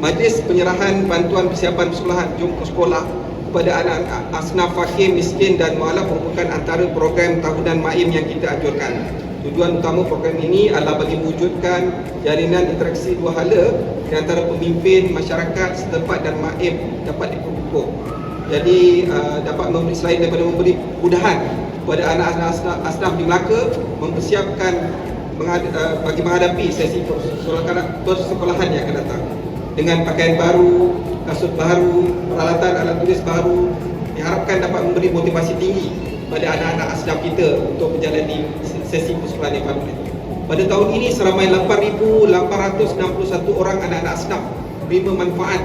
majlis penyerahan bantuan persiapan persekolahan jumpa sekolah kepada anak-anak asnaf fakir, miskin dan mualaf merupakan antara program tahunan MAIM yang kita anjurkan. Tujuan utama program ini adalah bagi mewujudkan jalinan interaksi dua hala di antara pemimpin masyarakat setempat dan MAIM dapat dipupuk. Jadi uh, dapat memberi selain daripada memberi mudahan kepada anak-anak asnaf, asnaf di Melaka mempersiapkan uh, bagi menghadapi sesi persekolahan yang akan datang dengan pakaian baru, kasut baru, peralatan alat tulis baru diharapkan dapat memberi motivasi tinggi pada anak-anak asnaf kita untuk menjalani sesi persekolahan yang baru ini. Pada tahun ini seramai 8,861 orang anak-anak asnaf menerima manfaat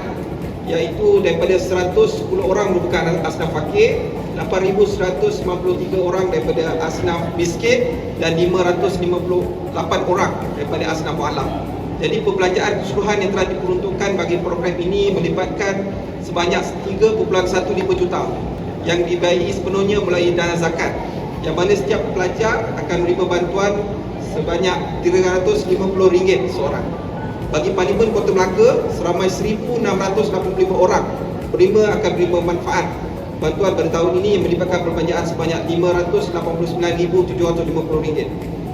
iaitu daripada 110 orang merupakan asnaf fakir, 8,153 orang daripada asnaf miskin dan 558 orang daripada asnaf mualaf. Jadi perbelanjaan keseluruhan yang telah diperuntukkan bagi program ini melibatkan sebanyak 3.15 juta yang dibayari sepenuhnya melalui dana zakat yang mana setiap pelajar akan menerima bantuan sebanyak RM350 seorang. Bagi Parlimen Kota Melaka, seramai 1,685 orang penerima akan menerima manfaat bantuan pada tahun ini yang melibatkan perbelanjaan sebanyak RM589,750.